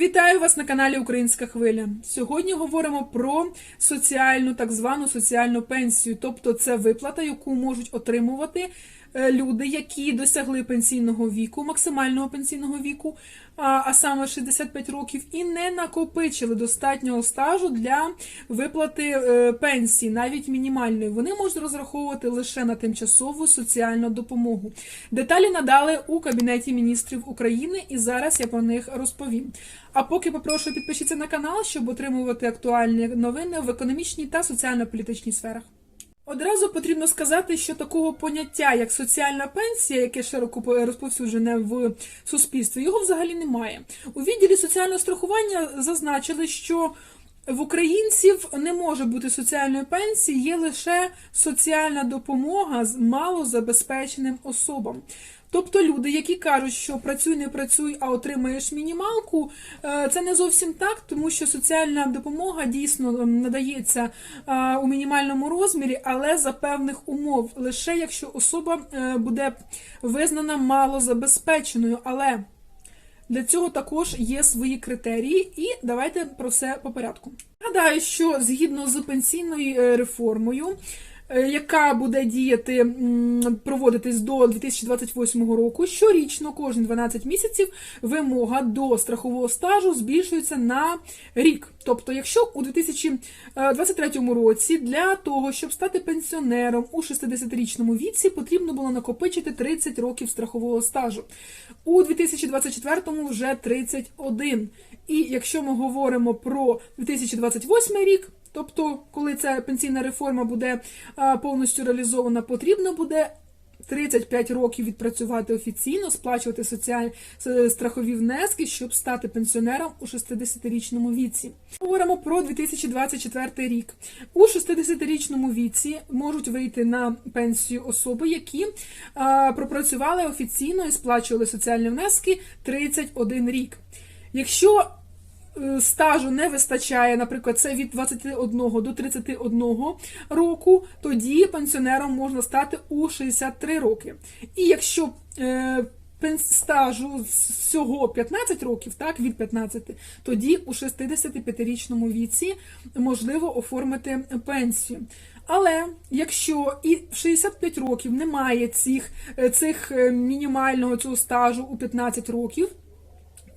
Вітаю вас на каналі Українська Хвиля. Сьогодні говоримо про соціальну, так звану соціальну пенсію, тобто це виплата, яку можуть отримувати люди, які досягли пенсійного віку, максимального пенсійного віку, а, а саме 65 років, і не накопичили достатнього стажу для виплати е, пенсії, навіть мінімальної. Вони можуть розраховувати лише на тимчасову соціальну допомогу. Деталі надали у Кабінеті міністрів України, і зараз я про них розповім. А поки попрошу підпишіться на канал, щоб отримувати актуальні новини в економічній та соціально-політичній сферах. Одразу потрібно сказати, що такого поняття, як соціальна пенсія, яке широко по- розповсюджене в суспільстві, його взагалі немає. У відділі соціального страхування зазначили, що в українців не може бути соціальної пенсії, є лише соціальна допомога з малозабезпеченим особам. Тобто люди, які кажуть, що працюй, не працюй, а отримаєш мінімалку, е, це не зовсім так, тому що соціальна допомога дійсно надається е, у мінімальному розмірі, але за певних умов, лише якщо особа е, буде визнана малозабезпеченою. Але для цього також є свої критерії, і давайте про все по порядку. Нагадаю, що згідно з пенсійною е, реформою, яка буде діяти, проводитись до 2028 року, щорічно, кожні 12 місяців, вимога до страхового стажу збільшується на рік. Тобто, якщо у 2023 році для того, щоб стати пенсіонером у 60-річному віці, потрібно було накопичити 30 років страхового стажу. У 2024 вже 31. І якщо ми говоримо про 2028 рік, тобто коли ця пенсійна реформа буде повністю реалізована, потрібно буде 35 років відпрацювати офіційно, сплачувати соціальні страхові внески, щоб стати пенсіонером у 60-річному віці. Говоримо про 2024 рік. У 60-річному віці можуть вийти на пенсію особи, які пропрацювали офіційно і сплачували соціальні внески 31 рік. Якщо стажу не вистачає, наприклад, це від 21 до 31 року, тоді пенсіонером можна стати у 63 роки. І якщо е, стажу всього 15 років, так, від 15, тоді у 65-річному віці можливо оформити пенсію. Але якщо і в 65 років немає цих, е, цих е, мінімального цього стажу у 15 років,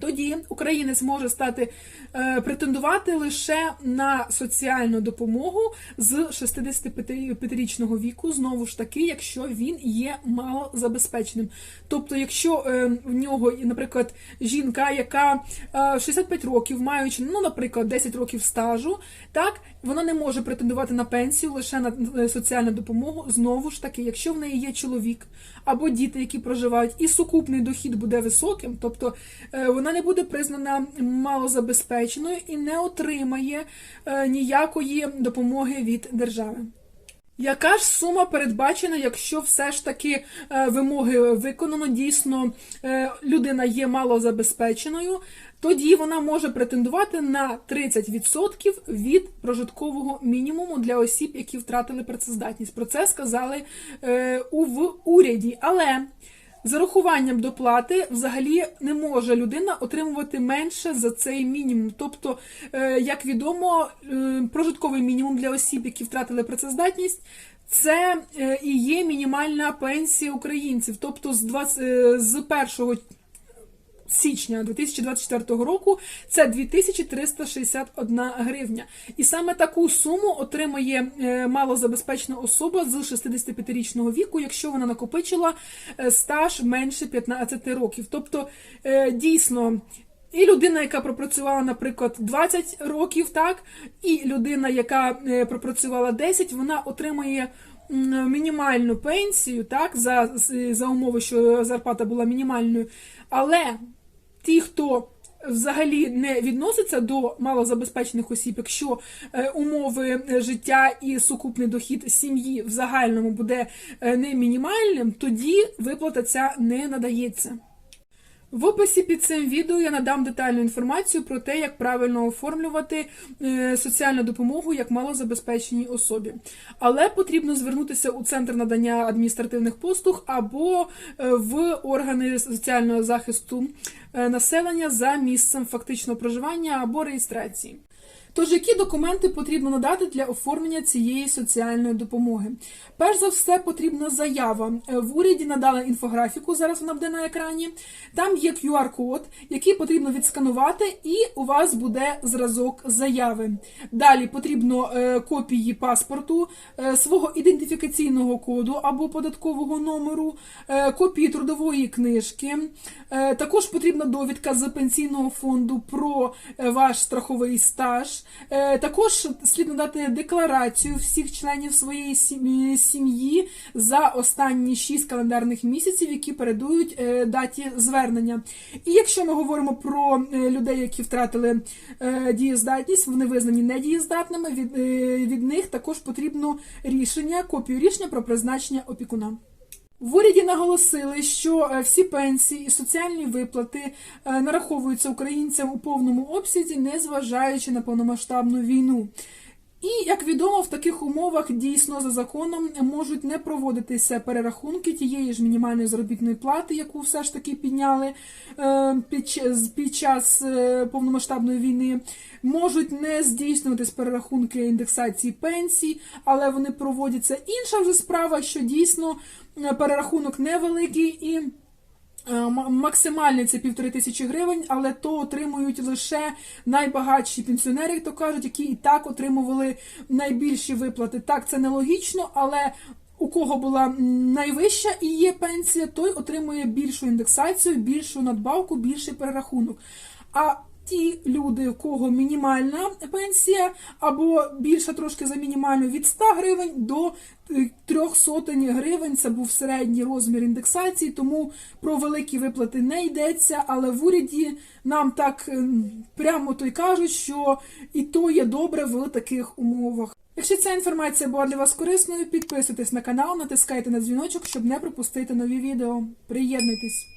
тоді українець може стати е, претендувати лише на соціальну допомогу з 65-річного віку, знову ж таки, якщо він є малозабезпеченим. Тобто, якщо е, в нього, наприклад, жінка, яка е, 65 років, маючи, ну, наприклад, 10 років стажу, так, вона не може претендувати на пенсію лише на е, соціальну допомогу. Знову ж таки, якщо в неї є чоловік або діти, які проживають, і сукупний дохід буде високим, тобто е, вона не буде признана малозабезпеченою і не отримає е, ніякої допомоги від держави. Яка ж сума передбачена, якщо все ж таки е, вимоги виконано, дійсно е, людина є малозабезпеченою, тоді вона може претендувати на 30% від прожиткового мінімуму для осіб, які втратили працездатність. Про це сказали е, у в уряді. Але з рахуванням доплати взагалі не може людина отримувати менше за цей мінімум. Тобто, е, як відомо, е, прожитковий мінімум для осіб, які втратили працездатність, це е, і є мінімальна пенсія українців. Тобто з 20, е, з 1 січня 2024 року це 2361 гривня. І саме таку суму отримає е, малозабезпечена особа з 65-річного віку, якщо вона накопичила е, стаж менше 15 років. Тобто, е, дійсно. І людина, яка пропрацювала, наприклад, 20 років, так, і людина, яка пропрацювала 10, вона отримує мінімальну пенсію, так, за, за умови, що зарплата була мінімальною. Але ті, хто взагалі не відноситься до малозабезпечених осіб, якщо е, умови е, життя і сукупний дохід сім'ї в загальному буде е, не мінімальним, тоді виплата ця не надається. В описі під цим відео я надам детальну інформацію про те, як правильно оформлювати е, соціальну допомогу як малозабезпеченій особі. Але потрібно звернутися у центр надання адміністративних послуг або е, в органи соціального захисту е, населення за місцем фактичного проживання або реєстрації. Тож, які документи потрібно надати для оформлення цієї соціальної допомоги? Перш за все, потрібна заява. Е, В уряді надали інфографіку, зараз вона буде на екрані. Там є QR-код, який потрібно відсканувати, і у вас буде зразок заяви. Далі потрібно е, копії паспорту, е, свого ідентифікаційного коду або податкового номеру, копії трудової книжки. Також потрібна довідка з пенсійного фонду про ваш страховий стаж. Е, Також слід надати декларацію всіх членів своєї сім'ї- сім'ї за останні 6 календарних місяців, які передують е, даті звернення. І якщо ми говоримо про е, людей, які втратили е, дієздатність, вони визнані недієздатними, від, е, від них також потрібно рішення, копію рішення про призначення опікуна. В уряді наголосили, що е, всі пенсії і соціальні виплати е, нараховуються українцям у повному обсязі, незважаючи на повномасштабну війну. І як відомо, в таких умовах дійсно за законом можуть не проводитися перерахунки тієї ж мінімальної заробітної плати, яку все ж таки підняли е, під, час- е, повномасштабної війни. Можуть не здійснюватись перерахунки індексації пенсій, але вони проводяться. Інша вже справа, що дійсно е, перерахунок невеликий і. Е, Максимальний це півтори тисячі гривень, але то отримують лише найбагатші пенсіонери, як то кажуть, які і так отримували найбільші виплати. Так, це нелогічно, але у кого була найвища і є пенсія, той отримує більшу індексацію, більшу надбавку, більший перерахунок. А ті люди, у кого мінімальна пенсія або більша трошки за мінімальну від 100 гривень до е, трьох сотень гривень, це був середній розмір індексації, тому про великі виплати не йдеться, але в уряді нам так ем, прямо то й кажуть, що і то є добре в таких умовах. Якщо ця інформація була для вас корисною, підписуйтесь на канал, натискайте на дзвіночок, щоб не пропустити нові відео. Приєднуйтесь!